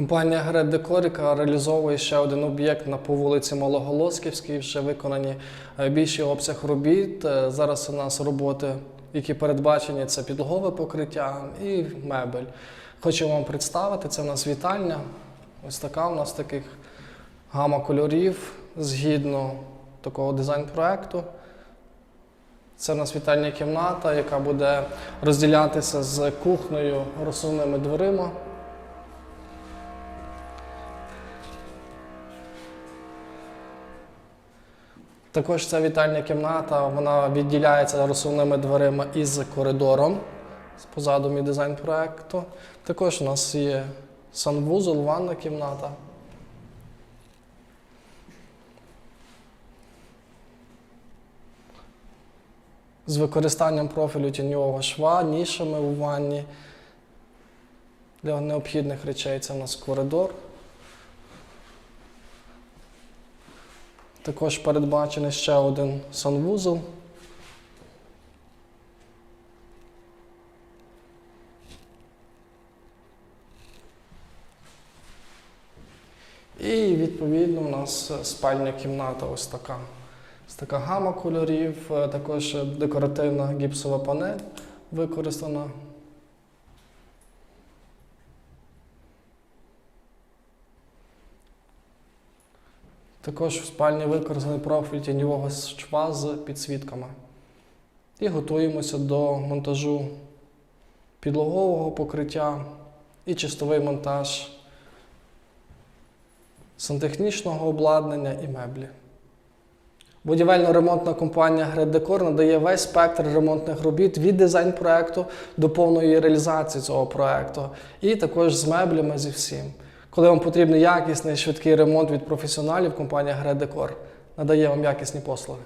Компанія Грет Декор, яка реалізовує ще один об'єкт на по вулиці Малоголосківській. Вже виконані е, більший обсяг робіт. Е, Зараз у нас роботи, які передбачені, це підлогове покриття і мебель. Хочу вам представити, це у нас вітальня. Ось така у нас таких гама кольорів згідно такого дизайн-проекту. Це у нас вітальня кімната, яка буде розділятися з кухнею розсувними дверима. Також ця вітальня кімната вона відділяється розсувними дверима із коридором позаду мій дизайн проекту. Також у нас є санвузол, ванна кімната. З використанням профілю тіньового шва, нішами у ванні. Для необхідних речей це у нас коридор. Також передбачений ще один санвузол. І відповідно у нас спальня кімната ось така. Ось така гама кольорів, е, також декоративна гіпсова панель використана. Також в спальні використаний профіль тіньового шва з підсвітками. І готуємося до монтажу підлогового покриття і чистовий монтаж сантехнічного обладнання і меблі. Будівельно-ремонтна компанія Грет Декор надає весь спектр ремонтних робіт від дизайн-проекту до повної реалізації цього проекту, і також з меблями зі всім. Коли вам потрібен якісний швидкий ремонт від професіоналів, компанія Гредекор надає вам якісні послуги.